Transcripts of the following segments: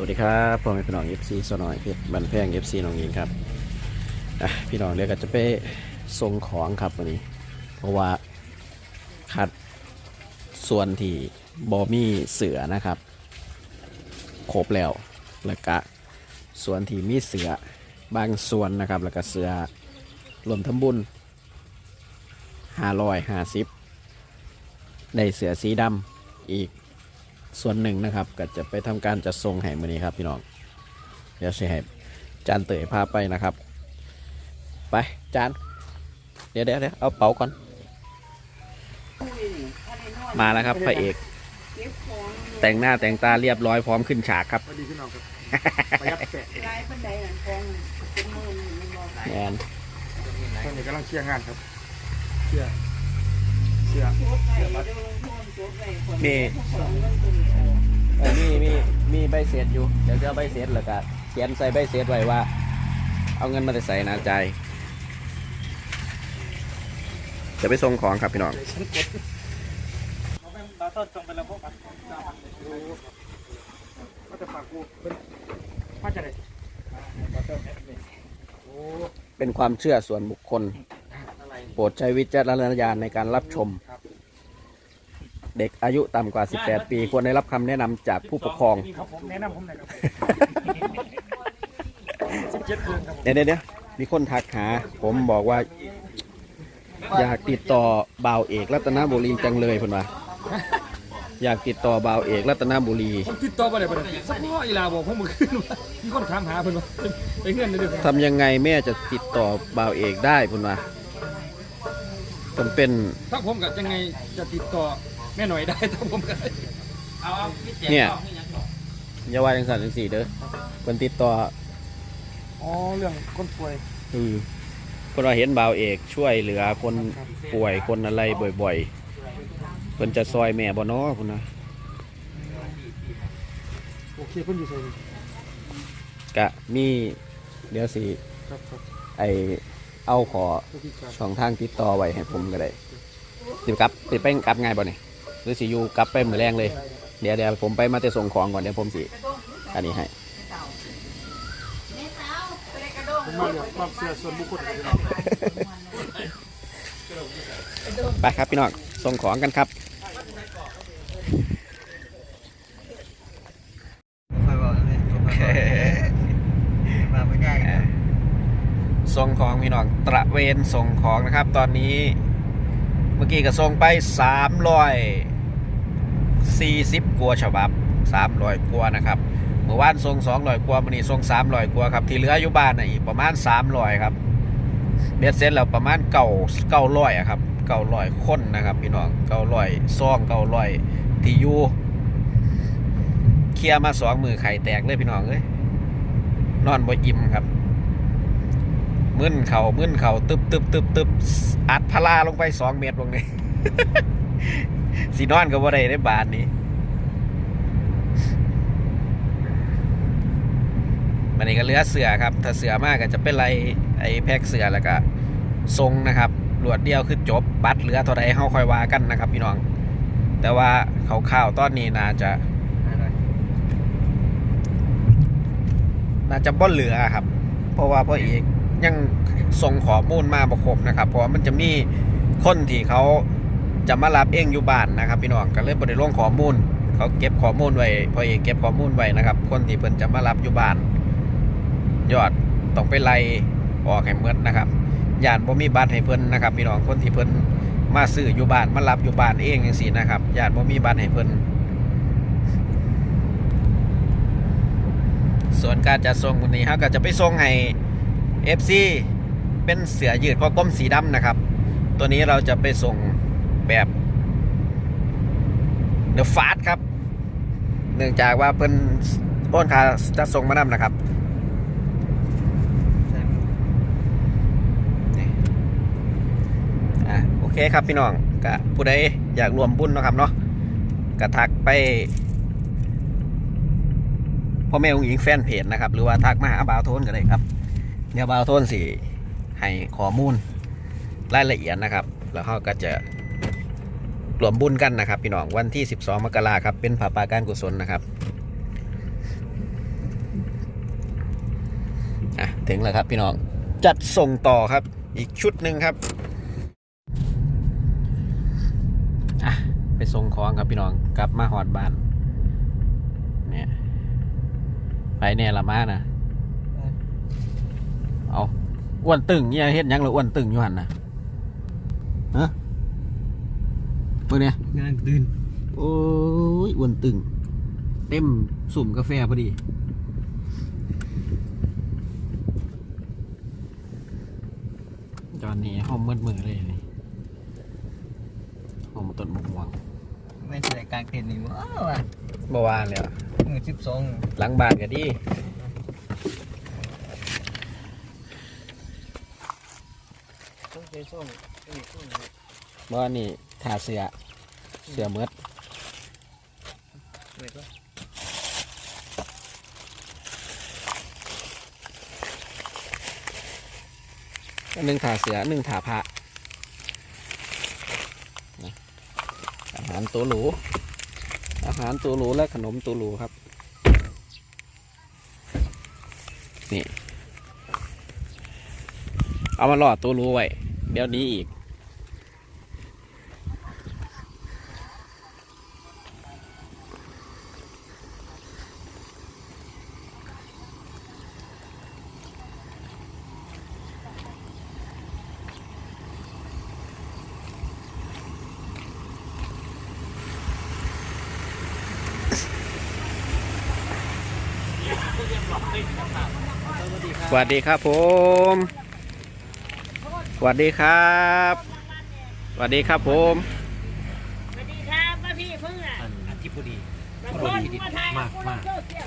วัสดีครับพ่อแม่พี่น้องเอฟซีสนอยเพชรบันแพงเอฟซีน้องยิงครับพี่น้องเดี๋ยวก็จะไปส่งของครับวันนี้ เพราะว่าคัดส่วนที่บอมี่เสือนะครับครบแล้วแล้วก็ส่วนที่มีเสือบางส่วนนะครับ แล้วก็เสือรวมทั้งบุญห้าร้อยห้าสิบได้เสือสีดำอีก ส่วนหนึ่งนะครับ ก็จะไปทำการจัดส่งแห่มือนี้ครับพี่น้องเดี๋ยวเสิให้จานเตยพาไปนะครับ ไปจานเดี๋ยวเดี๋ยวเดี๋ยวเอาเป๋าก่อน มาแล้วครับพระเอก แต่งหน้าแต่งตาเรียบร้อยพร้อมขึ้นฉากครับสวัสดีพี่น้องครับยัดแงกองเป็นหมื่นหนึ่งบอกแอนตอนนี้กำลังเคลียร์งานครับเคลียร์เคลียร์ โพสต์ไปเดี๋ยวลงทุนโพสต์ไปคนสองเออมีมีมีใบเสร็จอยู่ เดี๋ยวจะเอาใบเสร็จแล้วก็เขียนใส่ใบเสร็จไว้ว่า เอาเงินมาใส่นาใจายจะไปส่งของครับพี่น้อง เป็นความเชื่อส่วนบุคคล โปรดใช้วิจารณญาณในการรับชม เด็กอายุต่ำกว่า 18 ปี ควรได้รับคำแนะนำจากผู้ปกครอง ครับผมแนะนำผมหน่อยครับสิบเจ็ดคืนครับเดี๋ยวเดี๋ยวเดี๋ยวมีคนทักหา ผมบอกว่า อยากติดต่อบ่าวเอกรัตนบุรีจังเลยเพิ่นว่าอยากติดต่อบ่าวเอกรัตนบุรีผมติดต่อไปเลยไปเลยสักพ่ออีลาบอกผมเมื่อคืนว่ามีคนถามหาเพิ่นว่าไปเงื่อนเลยเดี๋ยวทำยังไงแม่จะติดต่อบ่าวเอกได้เพิ่นว่าเพิ่นเป็นถ้าผมกับยังไงจะติดต่อ แม่หน่อยได้ถ้าผมกับเนี่ยอย่าว่าจังสันจังสี่เด้อเพิ่นติดต่ออ๋อเรื่องคนป่วยอือคนว่าเห็นบ่าวเอกช่วยเหลือคนป่วยคนอะไรบ่อยๆเพิ่นจะซอยแม่บ่เนาะพุ่นนะโอเคเพิ่นอยู่ไสนี่กะมีเดี๋ยวสิครับครับไอเอาขอผู้พิการช่องทางติดต่อไว้ให้ผมก็ได้สิกลับสิไปกลับไงบ่นี่ห รือสิอยู่กลับไปมือแรงเลย เดี๋ยวเดี๋ยวผมไปมาแต่ส่งของก่อนเดี๋ยวผมสิอันนี้ให้ผมมาเรื่องความเชื่อส่วนบุคคลครับไปครับพี่น้องส่งของกันครับค่อยบอกเลยมาไม่ได้นะส่งของพี่น้องตระเวนส่งของนะครับ ตอนนี้ เมื่อกี้ก็ส่งไป 40กว่าฉบับ300กว่านะครับเมื่อวานส่ง200กว่ามื้อนี้ส่ง300กว่าครับที่เหลืออยู่บ้านน่ะอีกประมาณ300ครับเบ็ดเสร็จแล้วประมาณเก่า900อะครับ900คนนะครับ พี่น้อง900ซอง900ที่อยู่เคลียมาสองมือไข่แตกเลยพี่น้องเอ้ยนอนบ่อิ่มครับมึนเขามึนเขาตึบตึบตึบตึบอัดพลาลงไปสองเมตรลงนี่ สีนอนก็บ่ได้ในบานนี้มันนี่ก็เลือเสือครับ ถ้าเสือมากก็จะเป็นไรไอ้แพ็กเสือแล้วก็ทรงนะครับรวดเดียวคือจบบัตรเหลือเท่าใดเฮาค่อยว่ากันนะครับ พี่น้อง แต่ว่าเขาข่าวตอนนี้น่าจะน่าจะบ่เหลือครับ เพราะว่าพ่อเอกยังส่งข้อมูลมาบ่ครบนะครับ เพราะว่ามันจะมีคนที่เขา จะมารับเองอยู่บ้านนะครับพี่น้องก็เลยบ่ได้ลงข้อมูล เขาเก็บข้อมูลไว้พอเอกเก็บข้อมูลไว้นะครับ คนที่เพิ่นจะมารับอยู่บ้าน ยอดต้องไปไล่ออกให้หมดนะครับย่านบ่มีบัตรให้เพิ่นนะครับพี่น้องคนที่เพิ่นมาซื้ออยู่บ้านมารับอยู่บ้านเองจังซี่นะครับย่านบ่มีบัตรให้เพิ่นส่วนการจัดส่งวันนี้เราก็จะไปส่งให้ FC เป็นเสือยืดข้อก้มสีดำนะครับ ตัวนี้เราจะไปส่ง แบบเดอะฟาสครับ เนื่องจากว่าเพิ่นต้นขาจะส่งมานำนะครับโอเคครับพี่น้องกะผู้ใดอยากรวมบุญนะครับเนาะกะทักไปพ่อแม่องหญิงแฟนเพจนะครับ หรือว่าทักมาหาบาวโทนก็ได้ครับเดี๋ยวบาวโทนสิให้ข้อมูลรายละเอียดนะครับ แล้วเขาก็จะ รวมบุญกันนะครับ พี่น้องวันที่ 12 มกราครับ เป็นผาปาการกุศลนะครับอะถึงแล้วครับพี่น้องจัดส่งต่อครับ อีกชุดหนึ่งครับอะไปส่งของครับพี่น้องกลับมาหอดบ้านเนี่ยไปแน่ละมานะเอาอ้วนตึงเนี่ยเฮ็ดยังหรืออ้วนตึงอยู่หันนะฮะ เมื่อเนี่ยงานตื่นโอ้ยอ้วนตึง เต็มสุ่มกาแฟพอดีตอนนี้ห้องมืดมือเลยนี่ห้องต้นมะม่วงไม่ใช่กลางเต็นท์นี่ว้าวอะเมื่อวานเลยอะมือสิบสองหลังบ้านก็ดีต้องใช้ส้มนี่ส้มเมื่อวานนี่ ทาเสือเสือเมืดเลยก็อันหนึ่งทาเสืออันหนึ่งทาพระนะอาหารตัวหรู อาหารตัวหรูและขนมตัวหรูครับ นี่ เอามาหลอดตัวหรูไว้ เดี๋ยวนี้อีก สวัสดีครับผม สวัสดีครับ สวัสดีครับผมสวัสดีครับป้าพี่เพิ่งอะอันที่พอดีมาคนมาถ่ายมากมากคนเที่ยว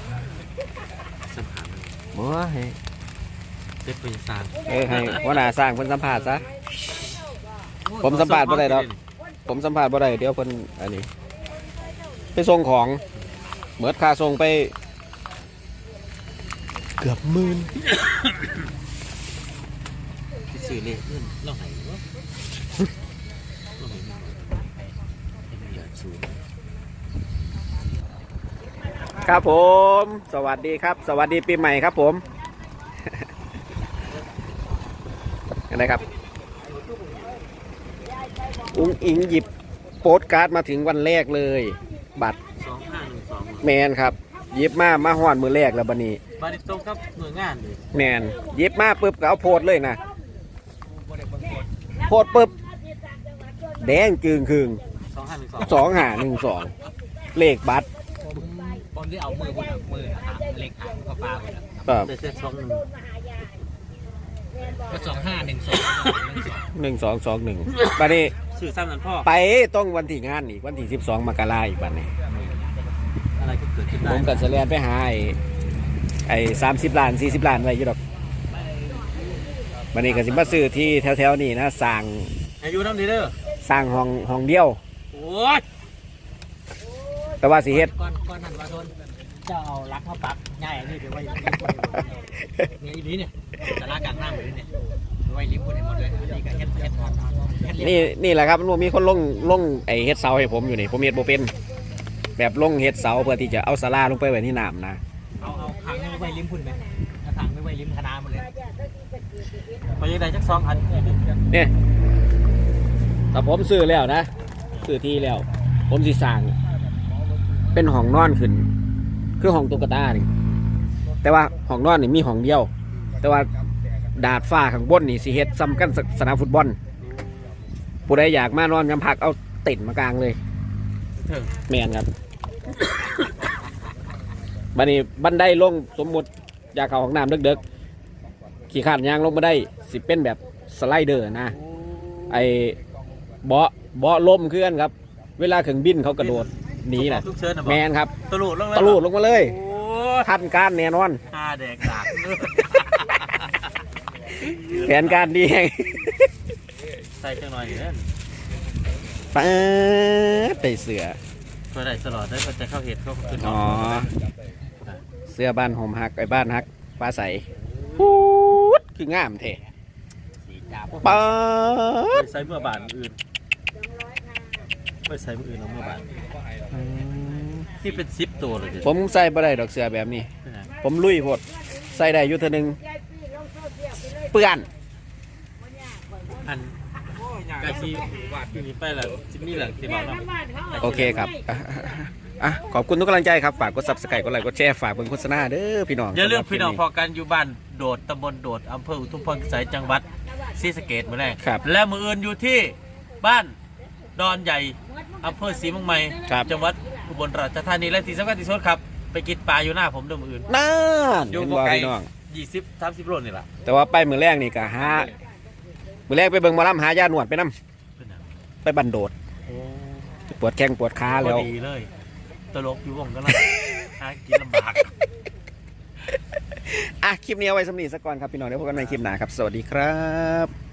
สัมผัสบัวให้เจ็บเป็นสางเออให้หัวหน้าสร้างเพิ่นสัมภาษณ์ซะผมสัมภาษณ์บ่ได้ดอกผมสัมภาษณ์บ่ได้เดี๋ยวเพิ่นอันนี้ ไปส่งของเหมือดค่าส่งไป เกือบหมื่นที่สื่อเลยเพื่อนเราไหนวะเราไหนมันเหลือสูงครับผม สวัสดีครับ สวัสดีปีใหม่ครับผมอะไรครับ อุ้งอิงหยิบโปสการ์ดมาถึงวันแรกเลย บัตรสองห้าหนึ่งสองแมนครับ หยิบมามาหอนมือแรกแล้วบันนี้ บาริตรงกับหน่วยงานเลยแมนหยิบมาปุ๊บก็เอาโพดเลยนะบริบทโพดปุ๊บแดงจึงคืงสองห้าหนึ่งสองสองหาหนึ่งสองเลขบัตรผมผมได้เอามือบนมือหางเล็กหางก็ปลาไปแล้วครับแต่เส้นสองหนึ่งก็สองห้าหนึ่งสองหนึ่งสองสองหนึ่งบันนี้สื่อซ้ำนั้นพ่อไปต้องวันที่งานอีกวันที่สิบสองมกราอีกบันนี้อะไรก็เกิดขึ้นได้ผมกับเสลียนไปหาไอ้ ไอ้สามสิบล้านสี่สิบล้านไว้อยู่ดอกบันนี้ก็สิมาซื้อที่แถวๆนี้นะสร้างอายุน้ำดีเด้อสร้างห้องห้องเดียว โอ้ยแต่ว่าสิเฮ็ดก่อนก่อนนั้นว่าโดนเจ้าเอารักมาปักง่ายอันนี้เดี๋ยวไว้ริมเนี่ยอีนี้เนี่ยแต่ละกลางน้ำเลยเนี่ยไว้ริมบนให้หมดเลยอันนี้ก็เฮ็ดเฮ็ดนอนนอนเฮ็ดเลี้ยงนี่นี่แหละครับมันบ่มีคนลงลงไอ้เฮ็ดเสาให้ผมอยู่นี่ผมเฮ็ดบ่เป็นแบบลงเฮ็ดเสาเพื่อที่จะเอาศาลาลงไปไว้ที่น้ำนะเอาเอา ถังไว้ริมพุ่นไหมเอาถังไว้ริมคณะหมดเลยไปยังไงจักสองอันเนี่ยแต่ผมซื้อแล้วนะซื้อที่แล้ว ผมสิสร้าง เป็นห้องนอนขึ้น คือห้องตุ๊กตานี่แต่ว่าห้องนอนนี่มีห้องเดียว แต่ว่าดาดฟ้าข้างบนนี่สิเฮ็ดซ้ำกันสสนามฟุตบอลผู้ใดอยากมานอนยามพักเอาเต็นท์มากลางเลยถึงแมนครับ บันนี้บันไดลงสมมุติอยากเข้าห้องน้ำเด็กๆ ขี่ขานยางลงมาได้สิเป็นแบบสไลเดอร์นะ ไอเบาะเบาะล่มเคลื่อนครับ เวลาเครื่องบินเขากระโดดหนีนะทุกเชิญนะแมนครับตลุดลงตะลุดลงมาเลย โอ้ยทันการแน่นอน หาแดกดากแผนการดีแห่งใส่จังหน่อยเด้อป๊าดไปเสือ เพื่อได้ตลอดได้ก็จะเข้าเหตุเข้าขึ้นอ๋อ เสื้อบ้านหอมหักไอ้บ้านหักปลาใสพูดคืองามเท่สีจ้าป๊าดไปใส่เมื่อบานอื่นไปใส่เมื่ออื่นเอาเมื่อบานนี่เป็นซิปตัวเลยเดี๋ยวผมใส่บ่ได้ดอกเสือแบบนี้ ผมลุยโพดใส่ได้อยู่เท่านึงยายพี่ลงไปเปื้อนอันกะชีวาดอยู่นี่ไปแล้วจิมีหลังที่บอกนำโอเคครับ อะอะอะขอบคุณทุกกำลังใจครับ ฝากกด subscribe กดไลค์กดแชร์ฝากเบิ่งโฆษณาเด้อพี่น้องอย่าลืมสำหรับพี่น้องคลิปพอกันอยู่บ้านโดดตำบลโดดอำเภออุทุมพรพิสัยจังหวัดศรีสะเกษมื้อแรกครับ และมืออื่นอยู่ที่บ้านดอนใหญ่อำเภอศรีเมืองใหม่ครับ จังหวัดอุบลราชธานีและที่สำคัญที่สุดครับ ไปกินปลาอยู่หน้าผมเดิมมืออื่นนั่นอยู่เห็นบ่บ่ไกลพี่น้อง20 30โลนี่ล่ะแต่ว่าไปมือแรกนี่ก็หามือแรกไปเบิ่งหมาล่ำหายาหนวดไปนํเป็นหยังไปบันโดด โอ้ปวดแข้งปวดขาพแล้อวดีเลย ตลกอยู่วงกันแล้วหากินลำบาก อะ คลิปนี้เอาไว้สำนีสักก่อนครับ พี่น้องเดี๋ยวพบกันใหม่คลิปหน้าครับ สวัสดีครับ